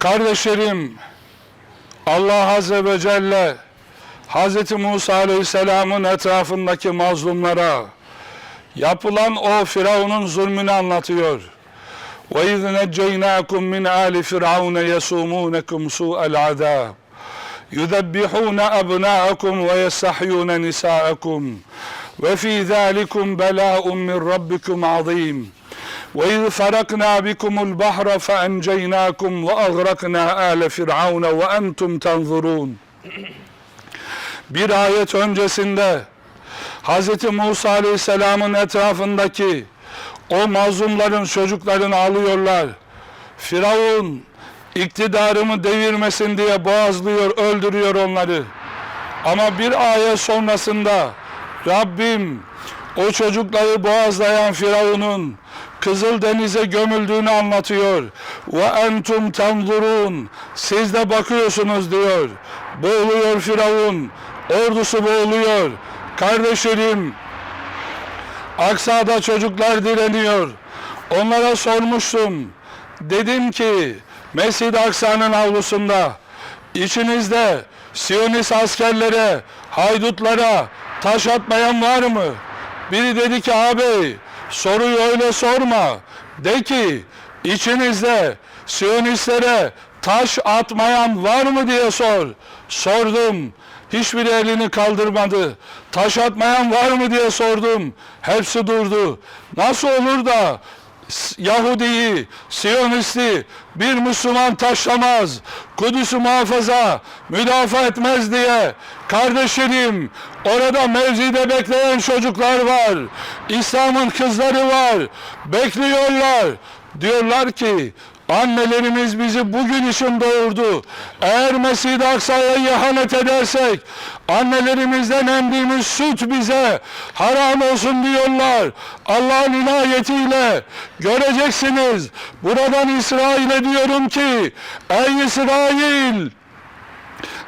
Kardeşlerim, Allah Azze ve Celle Hz. Musa Aleyhisselam'ın etrafındaki mazlumlara yapılan o Firavun'un zulmünü anlatıyor. وَاِذْ نَجَّيْنَاكُمْ مِنْ آلِ فِرْعَوْنَ يَسُومُونَكُمْ سُوءَ الْعَذَابِ يُذَبِّحُونَ أَبْنَاءَكُمْ وَيَسْتَحْيُونَ نِسَاءَكُمْ وَفِي ذَٰلِكُمْ بَلَاءٌ مِّن رَبِّكُمْ عَظِيمٌ وَإِذْ فَرَقْنَا بِكُمُ الْبَحْرَ فَأَنْجَيْنَاكُمْ وَأَغْرَقْنَا آلَ فِرْعَوْنَ وَأَنْتُمْ تَنْظُرُونَ Bir ayet öncesinde Hz. Musa Aleyhisselam'ın etrafındaki o mazlumların çocuklarını alıyorlar. Firavun iktidarımı devirmesin diye boğazlıyor, öldürüyor onları. Ama bir ayet sonrasında Rabbim o çocukları boğazlayan Firavun'un Kızıl Deniz'e gömüldüğünü anlatıyor. Ve entum tanzurun. Siz de bakıyorsunuz diyor. Boğuluyor Firavun. Ordusu boğuluyor. Kardeşlerim Aksa'da çocuklar direniyor. Onlara sormuştum. Dedim ki Mescid-i Aksa'nın avlusunda içinizde Siyonist askerlere, haydutlara taş atmayan var mı? Biri dedi ki abi soruyu öyle sorma. De ki içinizde Siyonistlere taş atmayan var mı diye sor. Sordum. Hiçbiri elini kaldırmadı. Taş atmayan var mı diye sordum. Hepsi durdu. Nasıl olur da Yahudi'yi, Siyonist'i bir Müslüman taşlamaz, Kudüs'ü muhafaza, müdafaa etmez diye kardeşlerim orada mevzide bekleyen çocuklar var. İslam'ın kızları var. Bekliyorlar. Diyorlar ki Annelerimiz bizi bugün için doğurdu. Eğer Mescid-i Aksa'ya ihanet edersek, annelerimizden emdiğimiz süt bize haram olsun diyorlar. Allah'ın inayetiyle göreceksiniz. Buradan İsrail'e diyorum ki, ey İsrail,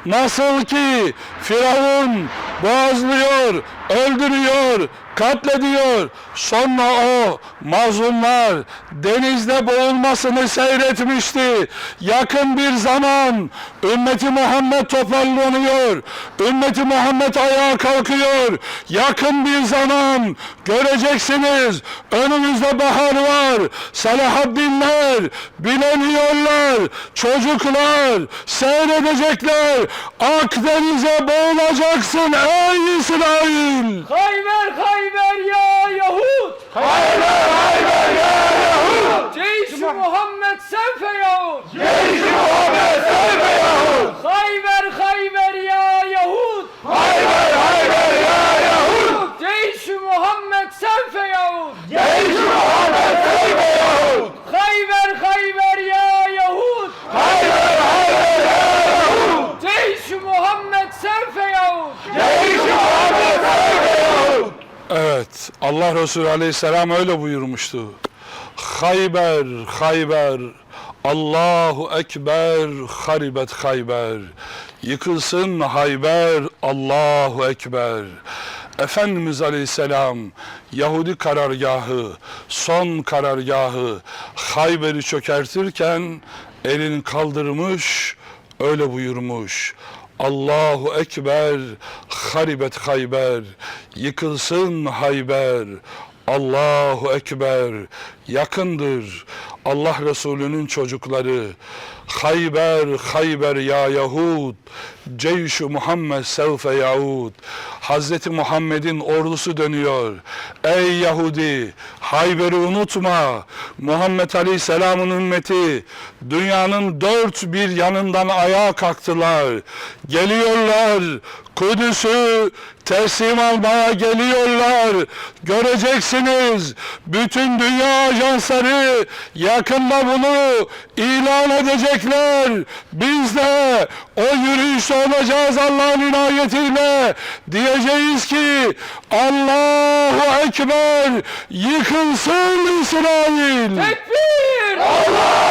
Nasıl ki Firavun boğazlıyor, öldürüyor, katlediyor. Sonra o mazlumlar denizde boğulmasını seyretmişti. Yakın bir zaman ümmeti Muhammed toparlanıyor. Ümmeti Muhammed ayağa kalkıyor. Yakın bir zaman göreceksiniz. Önümüzde bahar var. Selahaddinler bileniyorlar. Çocuklar seyredecekler. Akdeniz'e boğulacaksın ey İsrail. Hayber Hayber ya Yahud! Hayber hayber ya Yahud! Ceyş-i Muhammed sevfe Yahud! Ceyş-i Muhammed sevme Yahud! Hayber Hayber ya Yahud! Hayber hayber ya Yahud! Ceyş-i Muhammed sevfe Yahud! Ceyş-i Muhammed sevme Yahud! Hayber Hayber ya Yahud! Hayber hayber ya Yahud! Ceyş-i Muhammed sevfe Yahud! Ceyş-i Muhammed sevme Yahud! Evet, Allah Resulü Aleyhisselam öyle buyurmuştu. Hayber, Hayber, Allahu Ekber, haribet Hayber. Yıkılsın Hayber, Allahu Ekber. Efendimiz Aleyhisselam Yahudi karargahı, son karargahı Hayber'i çökertirken elini kaldırmış, öyle buyurmuş. Allahu Ekber, haribet Hayber, yıkılsın Hayber. Allahu Ekber, yakındır Allah Resulü'nün çocukları. Hayber, Hayber ya Yahud, Ceyşu Muhammed sevfe yaud. Hazreti Muhammed'in ordusu dönüyor. Ey Yahudi, Hayber'i unutma. Muhammed Aleyhisselam'ın ümmeti dünyanın dört bir yanından ayağa kalktılar. Geliyorlar. Kudüs'ü teslim almaya geliyorlar. Göreceksiniz. Bütün dünya ajansları yakında bunu ilan edecekler. Biz de o yürüyüşte olacağız Allah'ın inayetiyle. Diyeceğiz ki Allahu Ekber yıkılsın İsrail. Tekbir! Allahu